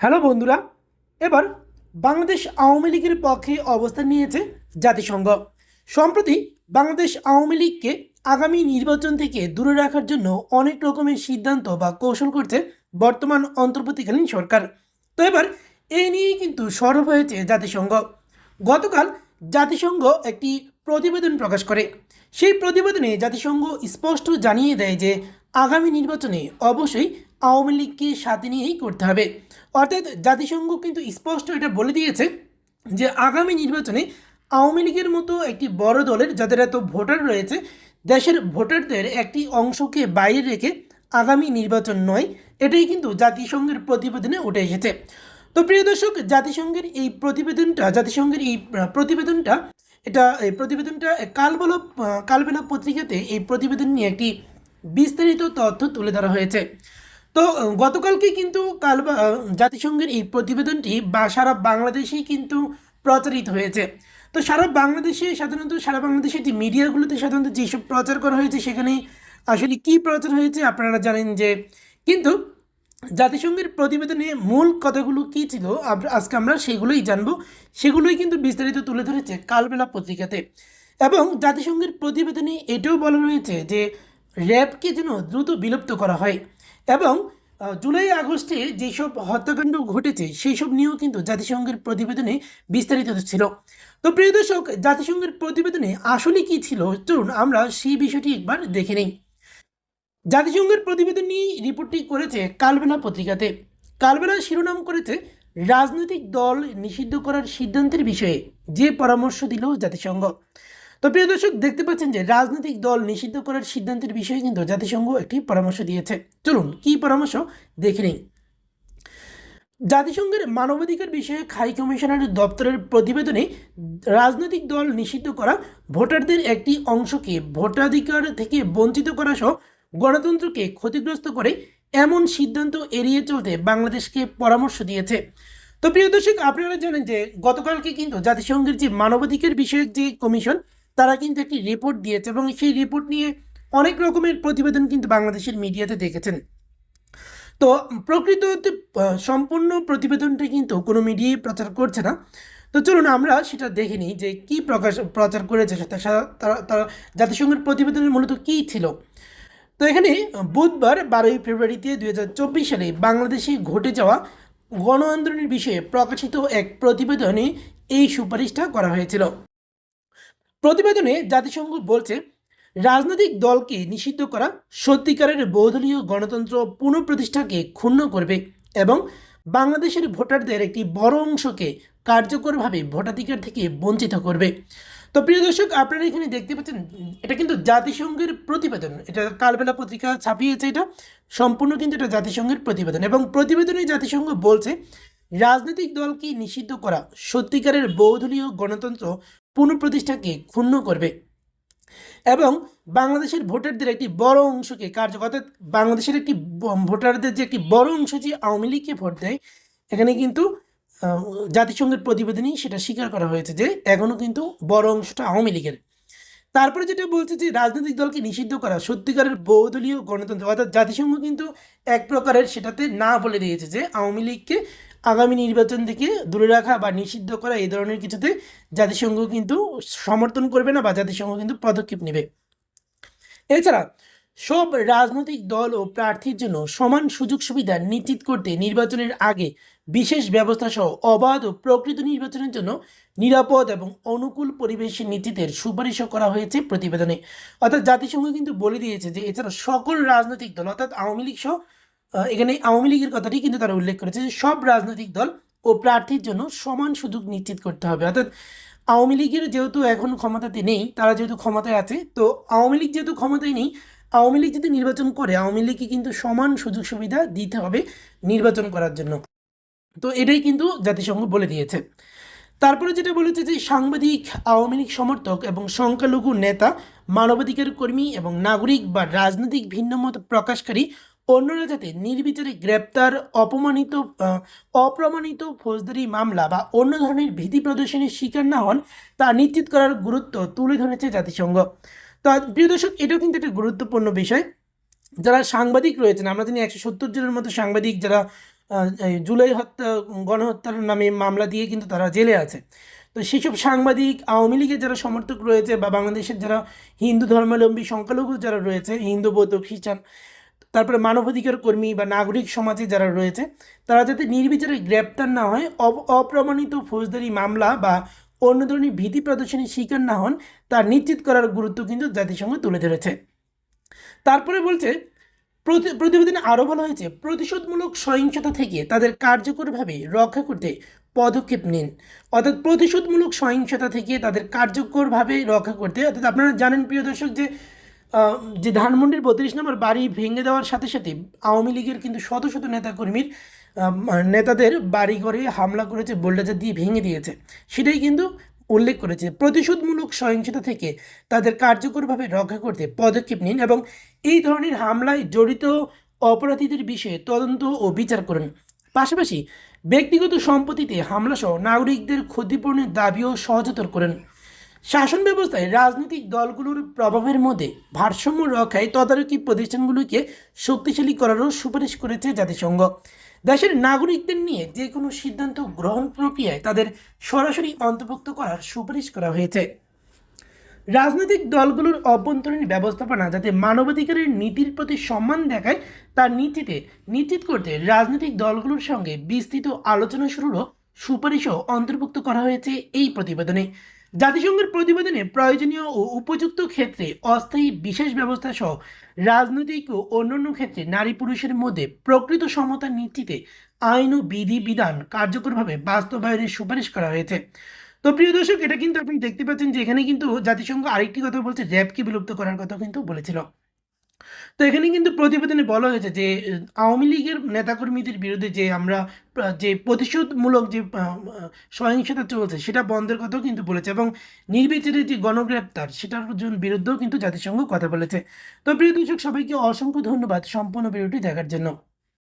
Hello বন্ধুরা, এবার বাংলাদেশ আওয়ামী লীগের পক্ষে অবস্থান নিয়েছে জাতিসংঘ। সম্প্রতি বাংলাদেশ আওয়ামী লীগকে আগামী নির্বাচন থেকে দূরে রাখার জন্য অনেক রকমের সিদ্ধান্ত বা কৌশল করছে বর্তমান অন্তর্বর্তীকালীন সরকার। তো এবার এই নিয়েই কিন্তু সরব হয়েছে জাতিসংঘ। গতকাল জাতিসংঘ একটি প্রতিবেদন প্রকাশ করে। সেই প্রতিবেদনে জাতিসংঘ স্পষ্ট জানিয়ে দেয় যে আগামী নির্বাচনে অবশ্যই আওয়ামী লীগকে সাথে নিয়েই করতে হবে। অর্থাৎ জাতিসংঘ কিন্তু স্পষ্ট এটা বলে দিয়েছে যে আগামী নির্বাচনে আওয়ামী লীগের মতো একটি বড় দলের যাদের এত ভোটার রয়েছে, দেশের ভোটারদের একটি অংশকে বাইরে রেখে আগামী নির্বাচন নয়, এটাই কিন্তু জাতিসংঘের প্রতিবেদনে উঠে এসেছে। তো প্রিয় দর্শক, জাতিসংঘের এই প্রতিবেদনটা, জাতিসংঘের এই প্রতিবেদনটা, এটা, এই প্রতিবেদনটা কালবেলা কালবেলা পত্রিকাতে এই প্রতিবেদন নিয়ে একটি বিস্তারিত তথ্য তুলে ধরা হয়েছে। তো গতকালকে কিন্তু কাল জাতিসংঘের এই প্রতিবেদনটি বা সারা বাংলাদেশেই কিন্তু প্রচারিত হয়েছে। তো সারা বাংলাদেশে সাধারণত, সারা বাংলাদেশের যে মিডিয়াগুলোতে সাধারণত যেসব প্রচার করা হয়েছে, সেখানে আসলে কি প্রচার হয়েছে আপনারা জানেন যে, কিন্তু জাতিসংঘের প্রতিবেদনে মূল কথাগুলো কী ছিল আজকে আমরা সেগুলোই জানব। সেগুলোই কিন্তু বিস্তারিত তুলে ধরেছে কালবেলা পত্রিকাতে। এবং জাতিসংঘের প্রতিবেদনে এটাও বলা রয়েছে যে র্যাবকে যেন দ্রুত বিলুপ্ত করা হয়। এবং জুলাই আগস্টে যেসব হত্যাকাণ্ড ঘটেছে সেই সব নিয়েও কিন্তু জাতিসংঘের প্রতিবেদনে বিস্তারিত ছিল। তো প্রিয় দর্শক, জাতিসংঘের প্রতিবেদনে আসলে কি ছিল? চলুন আমরা সেই বিষয়টি একবার দেখে নিই। জাতিসংঘের প্রতিবেদন নিয়ে রিপোর্টটি করেছে কালবেলা পত্রিকাতে। কালবেলা শিরোনাম করেছে রাজনৈতিক দল নিষিদ্ধ করার সিদ্ধান্তের বিষয়ে। যে পরামর্শ দিল জাতিসংঘ। তো প্রিয় দর্শক, দেখতে পাচ্ছেন যে রাজনৈতিক দল নিষিদ্ধ করার সিদ্ধান্তের বিষয়ে কিন্তু জাতিসংঘ একটি পরামর্শ দিয়েছে। চলুন, কী পরামর্শ? দেখে নিই। জাতিসংঘের মানবাধিকার বিষয়ে হাই কমিশনার দপ্তরের প্রতিবেদনে রাজনৈতিক দল নিষিদ্ধ করা ভোটারদের একটি অংশকে ভোটাধিকার থেকে বঞ্চিত করা সহ গণতন্ত্রকে ক্ষতিগ্রস্ত করে এমন সিদ্ধান্ত এড়িয়ে চলতে বাংলাদেশকে পরামর্শ দিয়েছে। তো প্রিয় দর্শক, আপনারা জানেন যে গতকালকে কিন্তু জাতিসংঘের যে মানবাধিকার বিষয়ক যে কমিশন তারা কিন্তু একটি রিপোর্ট দিয়েছে এবং সেই রিপোর্ট নিয়ে অনেক রকমের প্রতিবেদন কিন্তু বাংলাদেশের মিডিয়াতে দেখেছেন। তো প্রকৃততে আহ, সম্পূর্ণ প্রতিবেদনটা কিন্তু কোনো মিডিয়াই প্রচার করছে না। তো চলুন আমরা সেটা দেখে নিই যে কী প্রকাশ প্রচার করেছে তারা তারা জাতিসংঘের প্রতিবেদনের মূলত কী ছিল? তো এখানে বুধবার বারোই ফেব্রুয়ারিতে দু হাজার চব্বিশ সালে বাংলাদেশে ঘটে যাওয়া গণ আন্দোলনের বিষয়ে প্রকাশিত এক প্রতিবেদনে এই সুপারিশটা করা হয়েছিল। প্রতিবেদনে জাতিসংঘ বলছে, রাজনৈতিক দলকে নিষিদ্ধ করা সত্যিকারের বহুদলীয় গণতন্ত্র পুনঃপ্রতিষ্ঠাকে ক্ষুণ্ণ করবে এবং বাংলাদেশের ভোটারদের একটি বড় অংশকে কার্যকরভাবে ভোটাধিকার থেকে বঞ্চিত করবে। তো প্রিয় দর্শক, আপনারা এখানে দেখতে পাচ্ছেন, এটা কিন্তু জাতিসংঘের প্রতিবেদন। এটা কালবেলা পত্রিকা ছাপিয়েছে এটা। সম্পূর্ণ কিন্তু এটা জাতিসংঘের প্রতিবেদন এবং প্রতিবেদনে জাতিসংঘ বলছে, রাজনৈতিক দলকে নিষিদ্ধ করা সত্যিকারের বহুদলীয় গণতন্ত্র পুনঃপ্রতিষ্ঠাকে ক্ষুণ্ণ করবে। এবং বাংলাদেশের ভোটারদের একটি বড় অংশকে কার্যকর, অর্থাৎ বাংলাদেশের একটি ভোটারদের যে একটি বড় অংশ যে আওয়ামী লীগকে ভোট দেয়, এখানে কিন্তু জাতিসংঘের প্রতিবেদনেই সেটা স্বীকার করা হয়েছে যে এখনও কিন্তু বড় অংশটা আওয়ামী লীগের। তারপরে যেটা বলছে যে রাজনৈতিক দলকে নিষিদ্ধ করা সত্যিকারের বহুদলীয় গণতন্ত্র, অর্থাৎ জাতিসংঘ কিন্তু এক প্রকারের সেটাতে না বলে দিয়েছে যে আওয়ামী লীগকে আগামী নির্বাচন থেকে দূরে রাখা বা নিষিদ্ধ করা এই ধরনের কিছুতে জাতিসংঘ কিন্তু সমর্থন করবে না বা জাতিসংঘ কিন্তু পদক্ষেপ নেবে। এছাড়া সব রাজনৈতিক দল ও প্রার্থীর জন্য সমান সুযোগ সুবিধা নিশ্চিত করতে নির্বাচনের আগে বিশেষ ব্যবস্থা সহ অবাধ ও প্রকৃত নির্বাচনের জন্য নিরাপদ এবং অনুকূল পরিবেশের নিশ্চিতের সুপারিশও করা হয়েছে প্রতিবেদনে। অর্থাৎ জাতিসংঘ কিন্তু বলে দিয়েছে যে, এছাড়া সকল রাজনৈতিক দল, অর্থাৎ আওয়ামী লীগ সহ এখানে আওয়ামী লীগের কথাটি কিন্তু তারা উল্লেখ করেছে যে সব রাজনৈতিক দল ও প্রার্থীর জন্য সমান সুযোগ নিশ্চিত করতে হবে। অর্থাৎ আওয়ামী লীগের যেহেতু এখন ক্ষমতাতে নেই, তারা যেহেতু ক্ষমতায় আছে, তো আওয়ামী লীগ যেহেতু ক্ষমতায় নেই, আওয়ামী লীগ যদি নির্বাচন করে, আওয়ামী লীগকে কিন্তু সমান সুযোগ সুবিধা দিতে হবে নির্বাচন করার জন্য। তো এটাই কিন্তু জাতিসংঘ বলে দিয়েছে। তারপরে যেটা বলেছে যে সাংবাদিক, আওয়ামী লীগ সমর্থক এবং সংখ্যালঘু নেতা, মানবাধিকার কর্মী এবং নাগরিক বা রাজনৈতিক ভিন্নমত প্রকাশকারী অন্যরা যাতে নির্বিচারে গ্রেপ্তার, অপমানিত অপ্রমাণিত ফৌজদারি মামলা বা অন্য ধরনের ভীতি প্রদর্শনের শিকার না হন, তা নিশ্চিত করার গুরুত্ব তুলে ধরেছে জাতিসংঘ। তা, প্রিয় দর্শক, এটাও কিন্তু একটা গুরুত্বপূর্ণ বিষয়। যারা সাংবাদিক রয়েছেন, আমরা জানি একশো সত্তর জনের মতো সাংবাদিক যারা জুলাই হত্যা, গণহত্যার নামে মামলা দিয়ে কিন্তু তারা জেলে আছে। তো, সেসব সাংবাদিক, আওয়ামী লীগের যারা সমর্থক রয়েছে বা বাংলাদেশের যারা হিন্দু ধর্মাবলম্বী সংখ্যালঘু যারা রয়েছে, হিন্দু, বৌদ্ধ, খ্রিস্টান তারপরে মানবাধিকার কর্মী বা নাগরিক সমাজে যারা রয়েছে, তারা যাতে নির্বিচারে গ্রেপ্তার না হয় অপ্রমাণিত ফৌজদারি মামলা বা অন্য ধরনের ভীতি প্রদর্শনের শিকার না হন, তা নিশ্চিত করার গুরুত্ব কিন্তু জাতিসংঘ তুলে ধরেছে। তারপরে বলছে, প্রতি- প্রতিবেদনে আরও বলা হয়েছে, প্রতিশোধমূলক সহিংসতা থেকে তাদের কার্যকরভাবে রক্ষা করতে পদক্ষেপ নিন। অর্থাৎ প্রতিশোধমূলক সহিংসতা থেকে তাদের কার্যকরভাবে রক্ষা করতে, অর্থাৎ আপনারা জানেন প্রিয় দর্শক যে যে ধানমন্ডির বত্রিশ নম্বর বাড়ি ভেঙে দেওয়ার সাথে সাথে আওয়ামী লীগের কিন্তু শত শত নেতাকর্মীর নেতাদের বাড়ি ঘরে হামলা করেছে, বোল্ডাজার দিয়ে ভেঙে দিয়েছে। সেটাই কিন্তু উল্লেখ করেছে। প্রতিশোধমূলক সহিংসতা থেকে তাদের কার্যকরভাবে রক্ষা করতে পদক্ষেপ নিন এবং এই ধরনের হামলায় জড়িত অপরাধীদের বিষয়ে তদন্ত ও বিচার করুন। পাশাপাশি ব্যক্তিগত সম্পত্তিতে হামলাসহ নাগরিকদের ক্ষতিপূরণের দাবিও সহজতর করেন। শাসন ব্যবস্থায় রাজনৈতিক দলগুলোর প্রভাবের মধ্যে ভারসাম্য রক্ষায় তদারকি প্রতিষ্ঠানগুলোকে শক্তিশালী করারও সুপারিশ করেছে জাতিসংঘ। দেশের নাগরিকদের নিয়ে যে কোনো সিদ্ধান্ত গ্রহণ প্রক্রিয়ায় তাদের সরাসরি অন্তর্ভুক্ত করার সুপারিশ করা হয়েছে। রাজনৈতিক দলগুলোর অভ্যন্তরীণ ব্যবস্থাপনা যাতে মানবাধিকারের নীতির প্রতি সম্মান দেখায় তার নীতিতে নিশ্চিত করতে রাজনৈতিক দলগুলোর সঙ্গে বিস্তৃত আলোচনা শুরুরও সুপারিশও অন্তর্ভুক্ত করা হয়েছে এই প্রতিবেদনে। জাতিসংঘের প্রতিবেদনে প্রয়োজনীয় ও উপযুক্ত ক্ষেত্রে অস্থায়ী বিশেষ ব্যবস্থা সহ রাজনৈতিক ও অন্যান্য ক্ষেত্রে নারী পুরুষের মধ্যে প্রকৃত সমতা নিশ্চিতে আইন ও বিধি বিধান কার্যকরভাবে বাস্তবায়নের সুপারিশ করা হয়েছে। তো প্রিয় দর্শক, এটা কিন্তু আপনি দেখতে পাচ্ছেন যে এখানে কিন্তু জাতিসংঘ আরেকটি কথা বলছে, র্যাবকে বিলুপ্ত করার কথা কিন্তু বলেছিল। তো এখানে কিন্তু প্রতিবেদনে বলা হয়েছে যে, আওয়ামী লীগের নেতাকর্মীদের বিরুদ্ধে যে আমরা, যে প্রতিশোধমূলক যে সহিংসতা চলছে, সেটা বন্ধের কথাও কিন্তু বলেছে এবং নির্বিচারে যে গণগ্রেপ্তার, সেটার জন্য বিরুদ্ধেও কিন্তু জাতিসংঘ কথা বলেছে। তো প্রিয় দর্শক, সবাইকে অসংখ্য ধন্যবাদ সম্পূর্ণ ভিডিওটি দেখার জন্য।